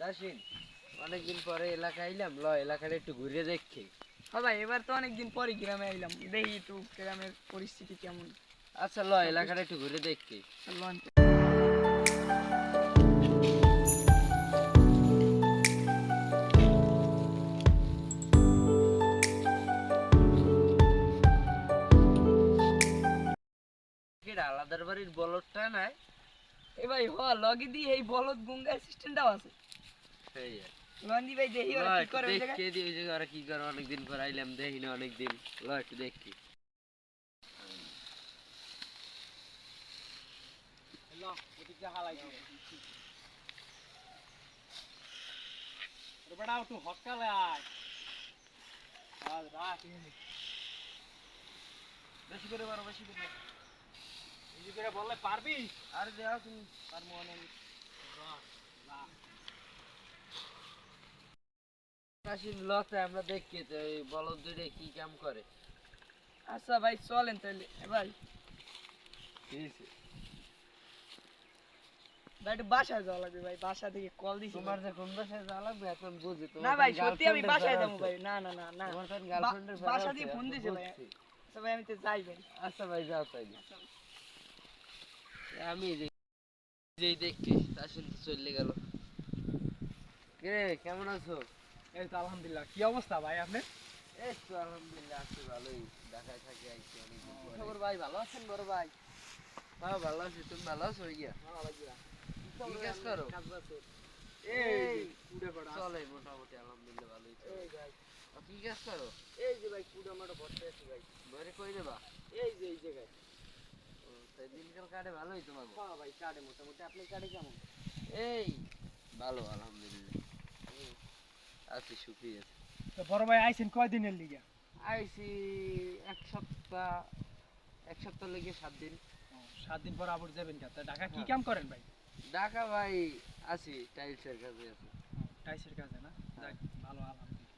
তাসিন অনেকদিন পরে এলাকা আইলাম ল এলাকাটা একটু ঘুরে দেখি। হ্যাঁ ভাই এবার তো অনেকদিন পরে গ্রামে আইলাম দেখি একটু গ্রামের পরিস্থিতি কেমন। আচ্ছা ল এলাকাটা একটু ঘুরে দেখি। লন আলাদার বাড়ির বলদটা নাই। এ ভাই হ লগে দিয়ে এই বলদ গুঙ্গা সিস্টেমটাও আছে। ভাই দেখি ওরা কি করে দেখি ওরা কি পর আইলাম দেখি না অনেকদিন। ল একটু দেখি বেশি করে বারো বেশি করে। বেশি করে বললে পারবি? আর দেও তুমি পারব অনেক তাসিন ল তো আমরা দেখি তো এই বলদ দুইটা কি কাম করে। আচ্ছা ভাই চলেন তাহলে। ভাই। ভাই একটু বাসায় যাওয়া লাগবে ভাই বাসা থেকে কল দিছি তোমার যে কোন বাসায় যাওয়া লাগবে এখন বুঝি না তো ভাই সত্যি আমি girlfriend বাসায় যাব ভাই। না না না না। তোমার তো বা- গার্লফ্রেন্ডের বাসা দিয়ে ফোন দিছে ভাই। আচ্ছা ভাই আমি তো যাই ভাই। আচ্ছা ভাই যাও তাই আমি যেই দেখি তা শুনতে চলে গেল। কে কেমন আছো? এই তো আলহামদুলিল্লাহ। কি অবস্থা ভাই আপনি এই তো আলহামদুলিল্লাহ আছি ভালোই। ঢাকায় থাকি আইছি অনেক খবর ভাই ভালো আছেন বড় ভাই? হ্যাঁ ভালো আছি। তুমি ভালো আছো কি কাজ করো? এই কুড়ে চলে মোটামুটি আলহামদুলিল্লাহ ভালোই চলে। এই ভাই। কি কাজ করো? এই যে ভাই কুড়ে মাটো ভরতে আছি ভাই। বাইরে কই দেবা এই যে এই জায়গায়। দিনকাল কাটে ভালোই তোমার? হ্যাঁ ভাই কাটে মোটামুটি। আপনি কাটে কেমন? এই ভালো আলহামদুলিল্লাহ। হুম, সুখী তো বড় ভাই আইছেন কয়দিনের লিগে? আইসি এক সপ্তাহ এক সপ্তাহ লেগে সাত দিন। সাত দিন পর আবার যাবেন কা? ঢাকা কি হ্যাঁ। কাম করেন ভাই? ঢাকা ভাই আছি টাইলসের কাছে আছি। টাইসের কাছে না? হ্যাঁ। যাক, ভালো আলহামদুলিল্লাহ।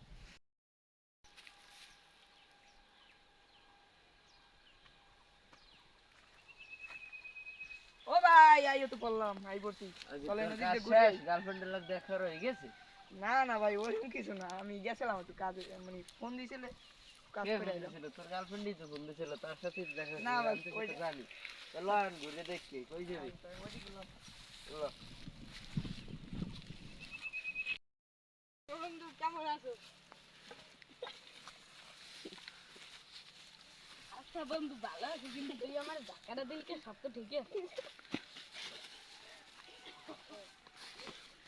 ও ভাই আইও তো বললাম আই পড়ছি চলেন ওদিকে ঘুরে গার্লফ্রেন্ডের লোক দেখা হয়ে গেছে? না না ভাই ওরকম কিছু না। আমি গেছিলাম একটু কাজে মানে ফোন দিয়েছিলে কাজ করে ফোন তোর গার্লফ্রেন্ডই তো ফোন দিছিল তার সাথে দেখা না ভাই, ওই- জানি। চলো আন ঘুরে দেখি কই যাবি? বন্ধু কেমন আছো? আচ্ছা বন্ধু ভালো আছে কিন্তু তুই আমার ধাক্কাটা দিলকে সব তো ঠিকই আছে এই হালার ধরি এক কদম দিয়েছি এই এই এই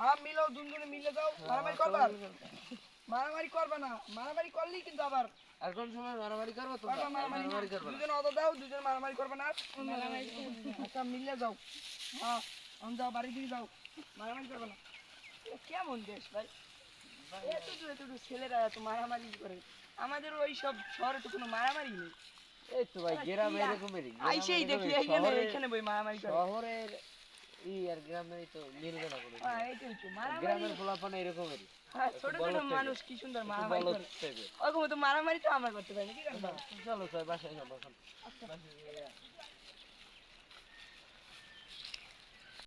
হ্যাঁ মিলো দুজনে মিলে যাও। মারামারি করবা মারামারি করবে না। মারামারি করলেই কিন্তু আবার আর কোন সময় মারামারি করব করবা মারামারি করবে দুজন অত দাও দুজন মারামারি করবে না। আচ্ছা মিলে যাও। হ্যাঁ আমি যাও বাড়ি দিয়ে যাও। মারামারি করবে না। কেমন দেশ ভাই? এতটু এতটু ছেলেরা এত মারামারি করে। আমাদের ওই সব শহরে তো কোনো মারামারি নেই। এই তো ভাই গ্রামে এরকমই আইসেই দেখি এখানে এখানে বই মারামারি করে। শহরের ই আর গ্রামের তো মিলবে না হ্যাঁ এইটাই তো গ্রামের এরকমেরই হ্যাঁ ছোট ছোট মানুষ কি সুন্দর মারামারি করে। ওরকম তো মারামারি তো আমরা করতে পারি না কি করব? চলো বাসায় যাব এখন